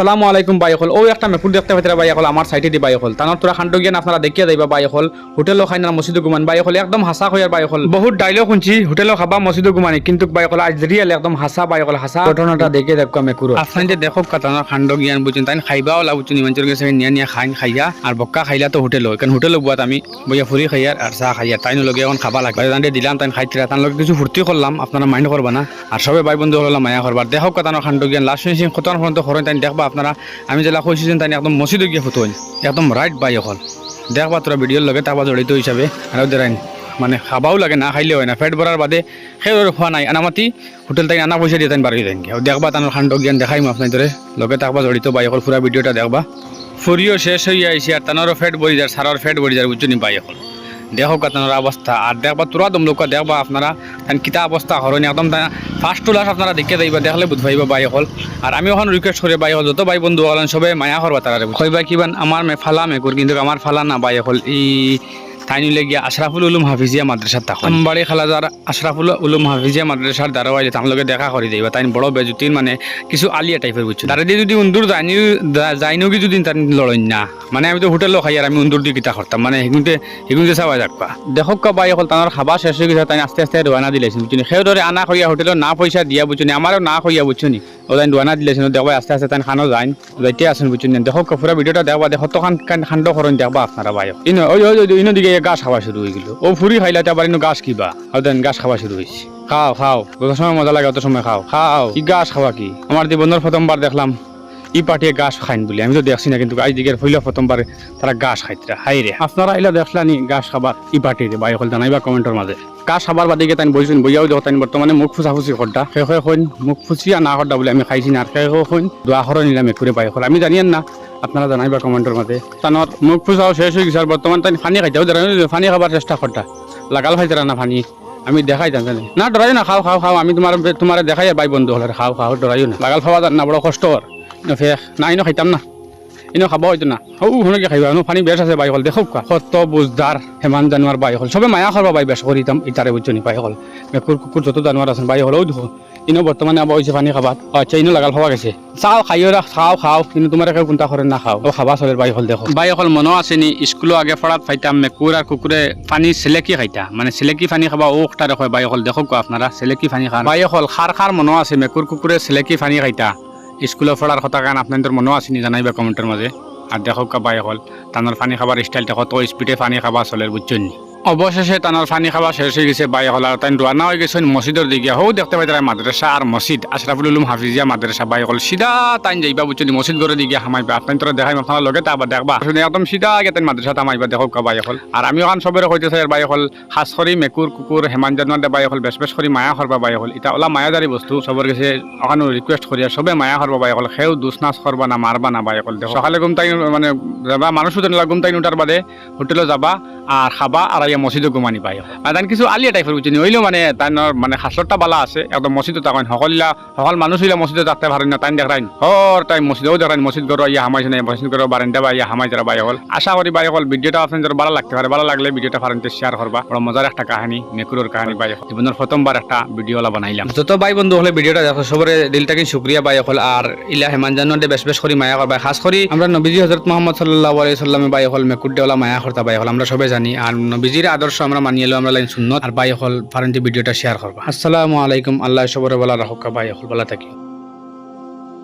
আসসালামু আলাইকুম বাই হল। ও একটা মেকুর দেখতে পাইতে বাই হল আমার সাইটে দি বাই হল। তানোর তোরা খান্ড জ্ঞান আপনারা দেখিয়ে যাইবা বাই হল হোটেলও খাই না মসজিদ গুমান বাই হল একদম হাসা হইয়ার বাই হল। বহুত ডাইলগ শুনছি হোটেলও খাবা মসজিদ গুমানি কিন্তু বাই হল আজ রিয়েল একদম হাসা বাই হল হাসা। ঘটনাটা দেখে দেখো মেকুর আপনার যে দেখো কাতানোর খান্ড জ্ঞান বুঝুন তাই খাইবাও লা বুঝুন ইমানচর গেছে নিয়া নিয়া খাইন খাইয়া আর বক্কা খাইলা তো হোটেল কারণ হোটেল বুয়াত আমি বইয়া ফুরি খাইয়ার আর চাহ খাইয়া তাই লগে এখন খাবা লাগে। তাই দিলাম তাই খাইছিলা তার লগে কিছু ফুর্তি করলাম আপনারা মাইন্ড করবা না। আর সবে ভাই বন্ধু হলাম মায়া করবার দেখো কাতানোর খান্ড জ্ঞান লাস্ট খতন পর্যন্ত খরণ তাই দেখবা। আপনারা, আমি যেলা কইছি যে তাই একদম মসজিদে গিয়ে ফুটো একদম রাইট বাই অকল দেখবা তোরা ভিডিওর লগে তারপর জড়িত হিসাবে আর দেরাইন মানে খাবাও লাগে, না খাইলে হয় না। ফেট ভরার বাদে সেই খোৱা নাই, আনামাতি হোটেল তাই আনা পইচা দিয়ে তাই বাড়ি দেন আৰু দেখবা তার খান্ড জ্ঞান দেখাই আপনার ধরে লগে থাকবা জড়িত বাই অকল পুরা ভিডিওটা দেখবা। ফুরিও শেষ হয়ে আইসি আর তানোরও ফেট বড়ি যার সারার ফেট বড়ি যার বুঝছ নি বাই অকল দেখো তানোর অবস্থা। আর দেখবা তোরা দম লোক, দেখবা আপনারা তান কিতা অবস্থা, হরনি একদম ফার্স্ট টু লাস্ট আপনারা দেখে যাইবা, দেখলে বুঝ পাইবা বাই হল। আর আমি এখন রিকোয়েস্ট করে বাই হল, যত বাই বন্ধু হলেন সবে মায়া হরবা তারা কইবা কিবান আমার ফালা মেকুর কিন্তু আমার ফালা না বাই হল। ই তাই নিলে গিয়া আশরাফুল উলুম হাফিজিয়া মাদ্রাসার থাকো আমবাড়ি খালাজার আশরাফুল উলুম হাফিজিয়া মাদ্রাসার দ্বারা আইলে তার লগে দেখা করে দিবা তাই বড় বেজুতির মানে কিছু আলিয়া টাইপের বুঝছ। তারা দিয়ে যদি উন্দুর যাইনি যাইনো কি যদি তার লড়ই না? মানে আমি তো হোটেলও খাই আর আমি উন্দুর দিয়ে কিতা করতাম মানে সেগুনতে সেগুনতে চাওয়া যাকবা। দেখক কা বাই অকল তার খাবা শেষ হয়ে গেছে তাই আস্তে আস্তে রোয়ানা দিলেছেন বুঝছ সেই ধরে আনা কইয়া হোটেলত না পয়সা দিয়া বুঝছ আমারও না কইয়া বুঝছ নি ও দিলে দেখবা আস্তে আস্তে তাই খানো যাইন যাইতে আসেন বুঝুন দেখো পুরো ভিডিওটা দেখবা দেখো তো খান খান্ড করেন দেখবা আপনারা বাইক ইনো ওই ওই ইনো দিকে গাছ খাওয়া শুরু হয়ে গেল। ও ফুরি খাইলে আবার ইনো গাছ কিবা? ও দেন গাছ খাওয়া শুরু হয়েছে খাও খাও। যত সময় মজা লাগে, অত সময় খাও। খাও। কি গাছ খাওয়া কি? আমার জীবনের প্রথমবার দেখলাম। ই পাটিয়ে গাছ খাইন বলে। আমি তো দেখছি না কিন্তু আজ দিকের হইলে প্রথমবার তারা গাছ খাইতরা। হাই রে। আপনারা আইলা দেখলা নি গাছ খাবার ই পাটিয়ে বাই হল জানাইবা কমেন্টের মাঝে। গাছ খাবার বাদে গিয়ে তাই বইছেন, বইয়াও দেখো তাই বর্তমানে মুখ ফুচা ফুচি করটা সেই হয় হইন, মুখ ফুচিয়া না করটা বলে আমি খাইছি না। সেই হয় হইন, দোয়া হর নিলাম একুরে বাই হল আমি জানিয়েন না, আপনারা জানাইবা কমেন্টের মাঝে। তানোর মুখ ফুচাও শেষ হয়ে গেছে বর্তমান তাই ফানি খাইতেও ফানি খাবার চেষ্টা করটা লাগাল খাইতারা না ফানি। আমি দেখাই জানি। না, ডরাইও না, খাও খাও খাও। আমি তোমার তোমার দেখাই বাই বন্ধু হলে খাও খাও, ডরাইও না। লাগাল খাওয়া না, বড় কষ্ট ফেক না ইনো খাইতাম না ইনো খাব হয়তো না হৌ শুনকে খাইবা নো পানী বেছ আছে বাই হল দেখক সত্য বুজদার হেমান জানুয়ার বাই হল সবে মায়া করবা বাই বেছ কৰি ইতাৰে বুঝছ নি বাই হল মেকুৰ কুকুৰ যত জানুয়ার আছেন বাই হলেও দেখো ইনো বর্তমানে আবার হয়েছে পানি খাবার আচ্ছা ইনো লাগাল খাওয়া গেছে চাও খাইও রা খাও খাও কিন্তু তোমার কেউ কোনটা করে না খাও ও খাবা চলে বাই হল দেখো বাই হল মনো আছে নি স্কুলো আগে ফরাত ফাইতাম মেকুৰ আর কুকুরে পানি সেলেকি খাইতা মানে সেলেকি পানি খাবা ও তারে হয় বাই হল দেখো আপনারা সেলেকি পানি খান বাই হল খার খার মনো আছে মেকুৰ কুকুরে সেলেকি পানি খাইতা স্কুলৰ ফলাৰ কথা কারণ আপনাদের মনো আছে নি জানাইবা কমেন্টের মাঝে আর দেখো কাবাই হল টানার পানি খাবার স্টাইলটা কত স্পিডে পানি খাবা চলে বুঝছেন অবশেষে টানার পানি খাবা শেষ হয়ে গেছে, বাই হল আর তাই রানা হয়ে গেছেন মসজিদের দিকে। হও দেখতে পাই তারা মাদ্রাসা আর মসজিদ আশরাফুল উলুম হাফিজিয়া মাদ্রাসা বাই হল সিধা তাই যাইবা বুঝছেন মসজিদ ঘরের দিকে হামাইবা আপনার তোরা দেখাই আপনার লগে তা আবার দেখবা। শুনে একদম সিধা আগে তাই মাদ্রাসা তামাইবা দেখো কাবাই হল। আর আমি ওখান সবের কইতেছে আর বাই হল হাস করি মেকুর কুকুর হেমান জানুয়ার বাই হল বেশ বেশ করি মায়া করবা বাই হল। এটা ওলা মায়াদারি বস্তু সবার কাছে ওখানে রিকোয়েস্ট করি আর সবে মায়া করবা বাই হল। সেও দুসনাচ করবা না মারবা না বাই হল। সকালে ঘুমতাই মানে যাবা মানুষ উঠে ঘুমতাই উঠার বাদে হোটেলে যাবা আর খাবা আর ইয়া মসজিদে ঘুমানি পাই আর তান কিছু আলিয়া টাইপের বুঝিনি হইলেও মানে তার মানে হাসরটা বালা আছে একদম মসজিদে তাকাইন সকলিয়া সকল মানুষ হইলে মসজিদে থাকতে পারেন না তাই দেখাইন হর টাইম মসজিদেও দেখাইন মসজিদ করো ইয়া হামাইছে না মসজিদ করো বারেন্ডা বা ইয়া হামাই যারা বাই হল। আশা করি বাই হল ভিডিওটা আপনার যারা ভালো লাগতে পারে ভালো লাগলে ভিডিওটা ফারেন্টে শেয়ার করবা বড় মজার একটা কাহিনী মেকুরের কাহিনী বাই হল। জীবনের প্রথমবার একটা ভিডিও বানাইলাম যত বাই বন্ধু হলে ভিডিওটা দেখো সবরে দিল থেকে শুক্রিয়া বাই হল, আর ইলা হেমান জানুয়ারে বেশ বেশ করি মায়া করবা খাস করি আমরা নবীজি হজরত মোহাম্মদ সাল্লাহ আলাই সাল্লামে বাই হল মেকুর দেওয়ালা মায়া করতা বাই হল, আমরা সবাই জানি, আর নবীজির আদর্শ আমরা মানিয়ে এলো আমরা লাইন সুন্নত। আর বাই হল ফারেন্টি ভিডিওটা শেয়ার করবা। আসসালামু আলাইকুম, আল্লাহ সবরে বলা রাহকা বাই হল বলা থাকি।